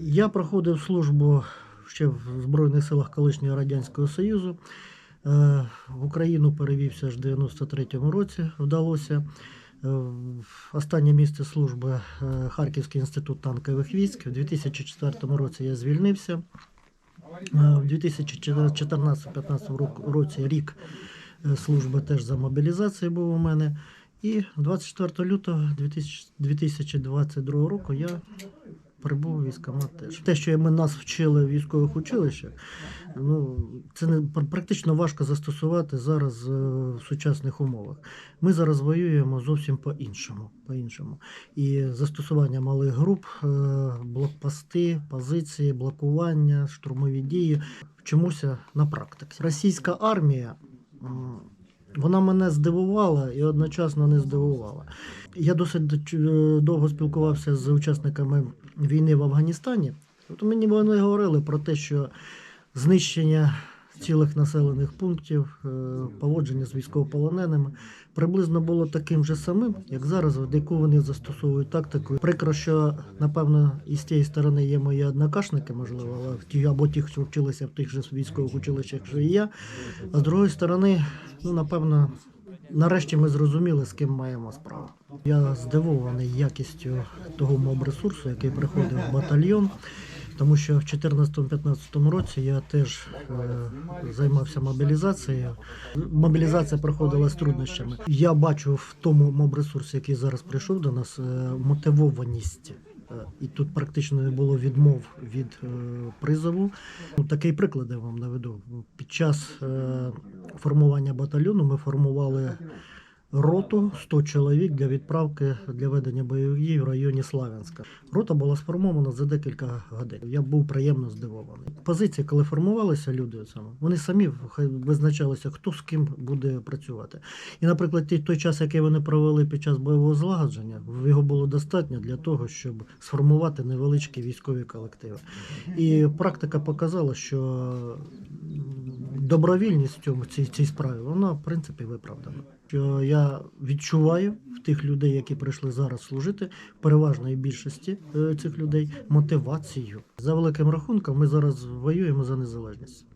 Я проходив службу ще в Збройних силах колишнього Радянського Союзу. Е, В Україну перевівся аж в 93-му році, вдалося. Е, Останнє місце служби е, Харківський інститут танкових військ. У 2004 році я звільнився. В 2014-15 році рік служби теж за мобілізацією був у мене. І 24 лютого 2022 року я прибув у військкомат теж. Те, що ми нас вчили в військових училищах, ну це не практично важко застосувати зараз е, в сучасних умовах. Ми зараз воюємо зовсім по-іншому. по-іншому. І застосування малих груп, е, блокпости, позиції, блокування, штурмові дії вчимося на практиці. Російська армія. Вона мене здивувала і одночасно не здивувала. Я досить довго спілкувався з учасниками війни в Афганістані. От мені вони говорили про те, що знищення цілих населених пунктів, е, поводження з військовополоненими приблизно було таким же самим, як зараз, яку вони застосовують тактику. Прикро, що напевно і з тієї сторони є мої однокашники, можливо, але ті або ті, хто вчилися в тих же військових училищах, що і я. А з другої сторони, ну напевно. Нарешті ми зрозуміли, з ким маємо справу. Я здивований якістю того моб-ресурсу, який приходив в батальйон, тому що в 2014-2015 році я теж е, займався мобілізацією. Мобілізація проходила з труднощами. Я бачу в тому моб-ресурсі, який зараз прийшов до нас, е, мотивованість. Е, І тут практично не було відмов від е, призову. Ну, такий приклад я вам наведу. Під час е, формування батальйону ми формували роту 100 чоловік для відправки для ведення бойових дій в районі Славянська. Рота була сформована за декілька годин. Я був приємно здивований. Позиції, коли формувалися люди, вони самі визначалися, хто з ким буде працювати. І, наприклад, той час, який вони провели під час бойового злагодження, його було достатньо для того, щоб сформувати невеличкі військові колективи. І практика показала, що добровільність в цій, цій справі, вона в принципі виправдана. Що я відчуваю в тих людей, які прийшли зараз служити, переважної більшості е, цих людей мотивацію. За великим рахунком, ми зараз воюємо за незалежність.